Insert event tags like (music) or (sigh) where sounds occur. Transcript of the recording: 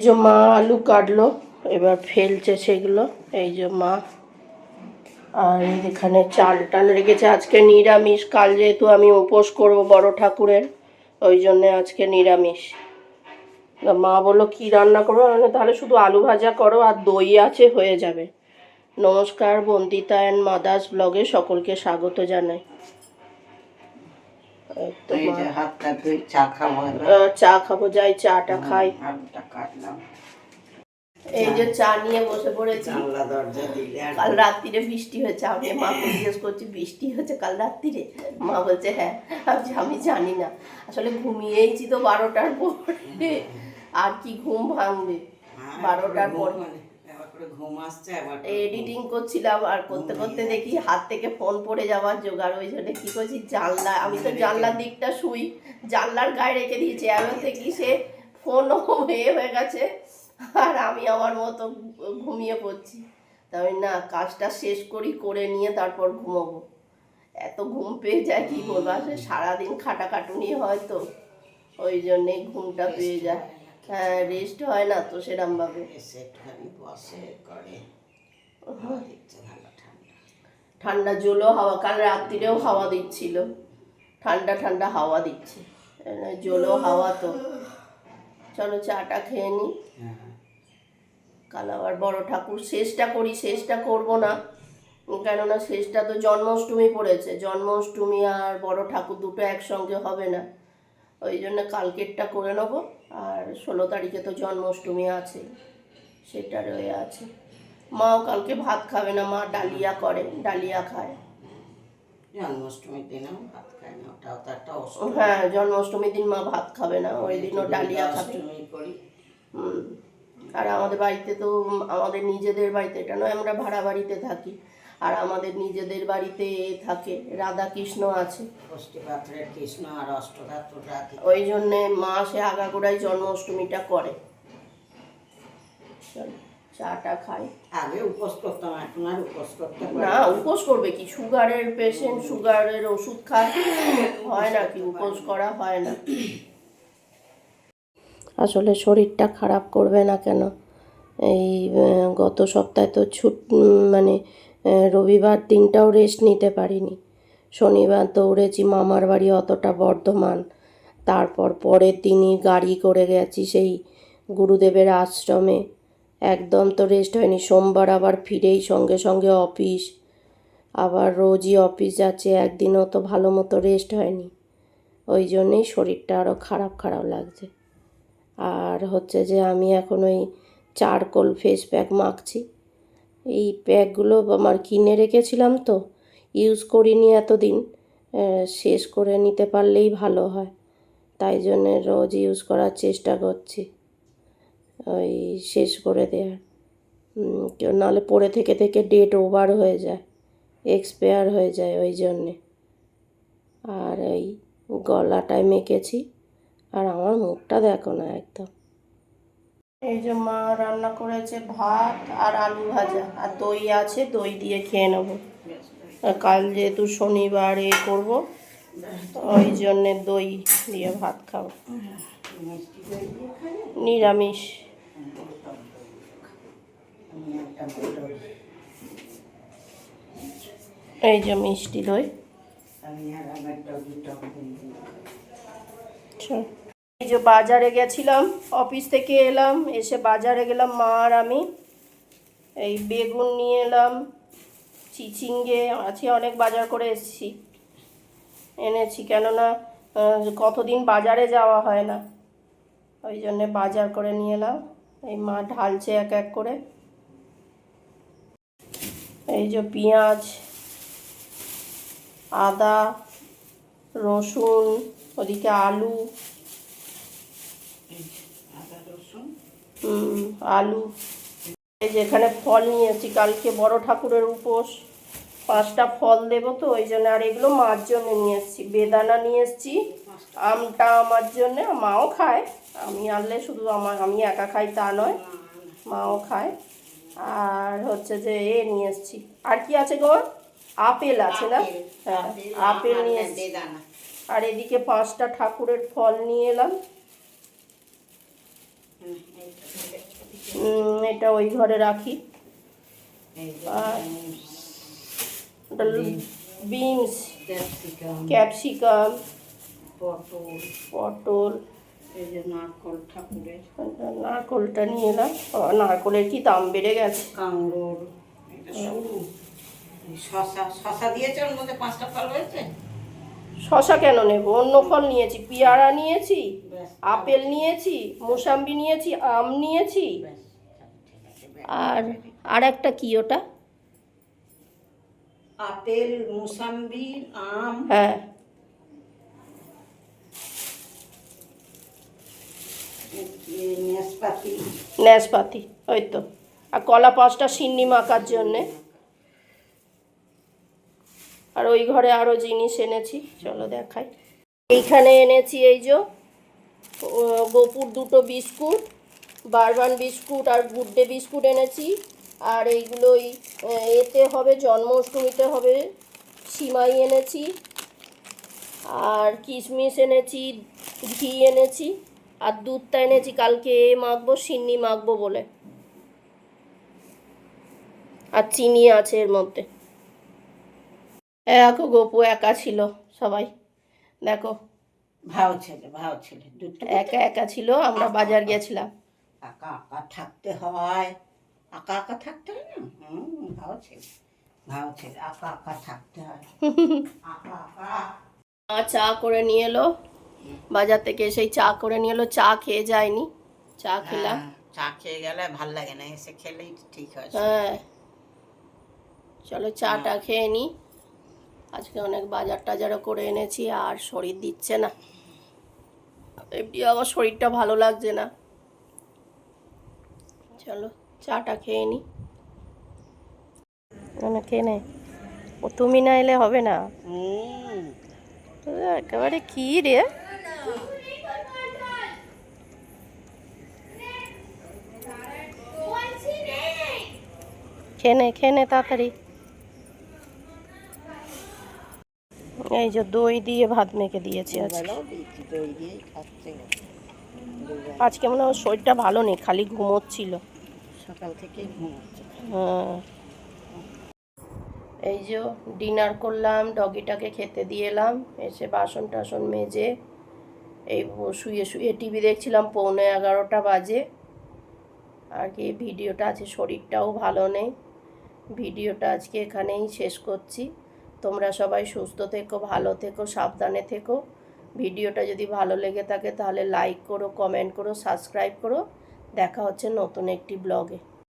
এই যে মা আলু কাটলো এবার ফেলছে সেগুলো। এই যে মা। আর এখানে চাল টাল রেখেছে। আজকে নিরামিষ। কাল যেহেতু আমি উপোস করব বড় ঠাকুরের ওই জন্যে আজকে নিরামিষ। মা বলল কি রান্না করব? বললাম, তাহলে শুধু আলু ভাজা করো আর দই আছে হয়ে যাবে। নমস্কার বন্দিতা অ্যান্ড মাদার্স ব্লগে সকলকে স্বাগত জানাই। তো এই যে হাতটা ধুই চা খাব চা খাব যাই চাটা খাই। কাটলাম। এই যে চা নিয়ে বসে পড়েছি। কাল রাত্রিরে বৃষ্টি হয়েছে আমি মাকে জিজ্ঞেস করছি বৃষ্টি হয়েছে কাল রাত্রিরে? মা বলছে হ্যাঁ। আমি আমি জানি না। আসলে ঘুমিয়েইছি তো বারোটার পরে। আর কি ঘুম ভাঙবে? হ্যাঁ, বারোটার পর। মানে, করে ঘুম আসছে এবার এডিটিং করছিলাম আর করতে করতে দেখি হাত থেকে ফোন পড়ে যাওয়ার জোগাড় ওই জন্য কি করছি জানলা আমি তো জানলার দিকটা শুই জানলার গায়ে রেখে দিয়েছি এমন দেখি সে ফোনও হয়ে হয়ে গেছে আর আমি আমার মতো ঘুমিয়ে পড়ছি। তবে না কাজটা শেষ করি করে নিয়ে তারপর ঘুমাবো। এত ঘুম পেয়ে যায় কি বলব আসলে সারাদিন খাটাখাটুনি হয় তো ওই জন্যেই ঘুমটা পেয়ে যায়। হ্যাঁ রেস্ট হয় না তো সেরমভাবে। এসে একটুখানি বসে করে। ভালো ঠান্ডা। ঠান্ডা জলো হাওয়া কাল রাত্রিরেও হাওয়া দিচ্ছিল। ঠান্ডা ঠান্ডা হাওয়া দিচ্ছে। জলো হাওয়া তো। চলো চাটা খেয়ে নিই হ্যাঁ। কাল আবার বড় ঠাকুর শেষটা করি শেষটা করব না। কেননা শেষটা তো জন্মাষ্টমী পড়েছে। জন্মাষ্টমী আর বড় ঠাকুর দুটো একসঙ্গে হবে না। ওই জন্য কালকেরটা করে নেব। আর ষোলো তারিখে তো জন্মাষ্টমী আছে সেটা রয়ে আছে। মাও কালকে ভাত খাবে না মা ডালিয়া করে ডালিয়া খায়। জন্মাষ্টমীর দিনেও ভাত খায় না ওটাও তো একটা হ্যাঁ জন্মাষ্টমীর দিন মা ভাত খাবে না ওই দিনও ডালিয়া খাবে। আর আমাদের বাড়িতে তো আমাদের নিজেদের বাড়িতে এটা নয় আমরা ভাড়া বাড়িতে থাকি। আর আমাদের নিজেদের বাড়িতে থাকে রাধা কৃষ্ণ আছে কৃষ্ণ আর অষ্টধাতুর ওই জন্যে মা সে আগাগোড়াই জন্মাষ্টমীটা করে। চাটা খাই। আগে উপোস করতাম এখন আর উপোস করতে পারি না উপোস করবে কি? সুগারের পেশেন্ট সুগারের ওষুধ খায়। হয় না কি? উপোস করা হয় না। আসলে শরীরটা খারাপ করবে না কেন? এই গত সপ্তাহে তো ছুট মানে রবিবার দিনটাও রেস্ট নিতে পারিনি। শনিবার দৌড়েছি, মামার বাড়ি অতটা বর্ধমান। তারপর পরের দিনই গাড়ি করে গেছি সেই গুরুদেবের আশ্রমে। একদম তো রেস্ট হয়নি, সোমবার আবার ফিরেই সঙ্গে সঙ্গে অফিস আবার রোজই অফিস যাচ্ছে, একদিনও তো ভালো মতো রেস্ট হয়নি। ওই জন্যেই শরীরটা আরও খারাপ খারাপ লাগছে। আর হচ্ছে যে আমি এখন ওই চারকোল ফেস প্যাক মাখছি। এই প্যাকগুলো আমার কিনে রেখেছিলাম তো ইউজ করিনি এতদিন। শেষ করে নিতে পারলেই ভালো হয়। তাই জন্যে রোজ ইউজ করার চেষ্টা করছি। ওই শেষ করে দেওয়ার। কেউ নাহলে পড়ে থেকে থেকে ডেট ওভার হয়ে যায় এক্সপায়ার হয়ে যায় ওই জন্যে। আর এই গলাটায় মেখেছি, আর আমার মুখটা দেখো না একদম। এই যে মা রান্না করেছে ভাত আর আলু ভাজা, আর দই আছে, দই দিয়ে খেয়ে নেব। কাল যেহেতু শনিবার এ করব, ওই জন্যে দই দিয়ে ভাত খাব। নিরামিষ। এই যে মিষ্টি দিই। আচ্ছা। এই যে বাজারে গেছিলাম, অফিস থেকে এলাম, এসে বাজারে গেলাম মা আর আমি এই বেগুন নিয়ে এলাম, চিচিঙ্গে, আজকে অনেক বাজার করে এসেছি, এনেছি, কেননা কতদিন বাজারে যাওয়া হয় না, ওই জন্যে বাজার করে নিয়ে এলাম, এই মা ঢালছে এক এক করে, এই যে পেঁয়াজ, আদা, রসুন, ওদিকে আলু আদা রসুন হুম, আলু। এই যে এখানে ফল নিয়ে এসেছি কালকে বড় ঠাকুরের উপোস। পাঁচটা ফল দেবো তো ওই জন্য আর এগুলো মার জন্য নিয়ে এসেছি। বেদানা নিয়ে এসেছি আমটা আমার জন্যে মাও খায়। আমি আনলে শুধু আমার আমি একা খাই তা নয় মাও খায়। আর হচ্ছে যে এ নিয়ে এসেছি। আর কি আছে গো? আপেল আছে না? হ্যাঁ আপেল নিয়ে এসেছি। আর এদিকে পাঁচটা ঠাকুরের ফল নিয়ে এলাম হুম, এইটা থেকে উম, এটা ওই ঘরে রাখি। আর বিনস ক্যাপসিকাম পটল। পটল। এই যে নারকল ঠাকুরের। এটা নারকোলটা নিয়ে এলাম। নারকোলের কি দাম বেড়ে গেছে? শশা শশা দিয়েছে ওর মধ্যে পাঁচটা ফল হয়েছে? শশা কেন নেব? অন্য ফল নিয়েছি। পেয়ারা নিয়েছি আপেল নিয়েছি মোসাম্বি নিয়েছি আম নিয়েছি ব্যাস ঠিক আছে ব্যাস। আর আর একটা কি ওটা? আপেল মুসাম্বি আম। হ্যাঁ। ন্যাসপাতি। ওই তো। আর কলা পাঁচটা সিন্নি মাখার জন্যে। আর ওই ঘরে আরও জিনিস এনেছি চলো দেখাই। এইখানে এনেছি এই যে গোপুর দুটো বিস্কুট। বারবান বিস্কুট আর গুড্ডে বিস্কুট এনেছি। আর এইগুলো ওই আহ, এতে হবে জন্মাষ্টমীতে হবে সিমাই এনেছি। আর কিশমিশ এনেছি ঘি এনেছি আর দুধটা এনেছি কালকে এ মাখবো সিন্নি মাখবো বলে। আর চিনি আছে এর মধ্যে। এক গপু একা ছিল সবাই। দেখো। ভাও ছেলে ভাও ছেলে একা একা ছিল আমরা বাজার গেছিলাম একা একা থাকতে হয়। একা একা থাকতে হয় না? হুম ভাও ছেলে ভাও ছেলে একা একা থাকতে হয়। (laughs) একা মা চা করে নিয়ে এলো। বাজার থেকে সেই চা করে নিয়ে এলো। চা খেয়ে যায়নি। চা খেলাম। হ্যাঁ, চা খেয়ে গেলে ভালো লাগে না। এসে খেলেই ঠিক হয়। হ্যাঁ। চলো চাটা খেয়ে নি। আজকে অনেক বাজার টাজারও করে এনেছি। আর শরীর দিচ্ছে না। এমনি আমার শরীরটা ভালো লাগছে না। চলো, চাটা খেয়ে নি। না খেয়ে নে। ও, তুমি না এলে হবে না। একেবারে কি রে? খেয়ে নে, খেয়ে তাড়াতাড়ি। এই যে দই দিয়ে ভাত মেখে দিয়েছি আজকে। আজকে মনে হয় শরীরটা ভালো নেই, খালি ঘুমোচ্ছিল। সকাল হ্যাঁ এই যে ডিনার করলাম, ডগিটাকে খেতে দিয়ে এলাম, এসে বাসন টাসন মেজে এই শুয়ে শুয়ে টিভি দেখছিলাম, পৌনে এগারোটা বাজে। আর কি, ভিডিওটা আছে, শরীরটাও ভালো নেই। ভিডিওটা আজকে এখানেই শেষ করছি। তোমরা সবাই সুস্থ থেকো, ভালো থেকো, সাবধানে থেকো। ভিডিওটা যদি ভালো লেগে থাকে তাহলে লাইক করো কমেন্ট করো সাবস্ক্রাইব করো। দেখা হচ্ছে নতুন একটি ব্লগে।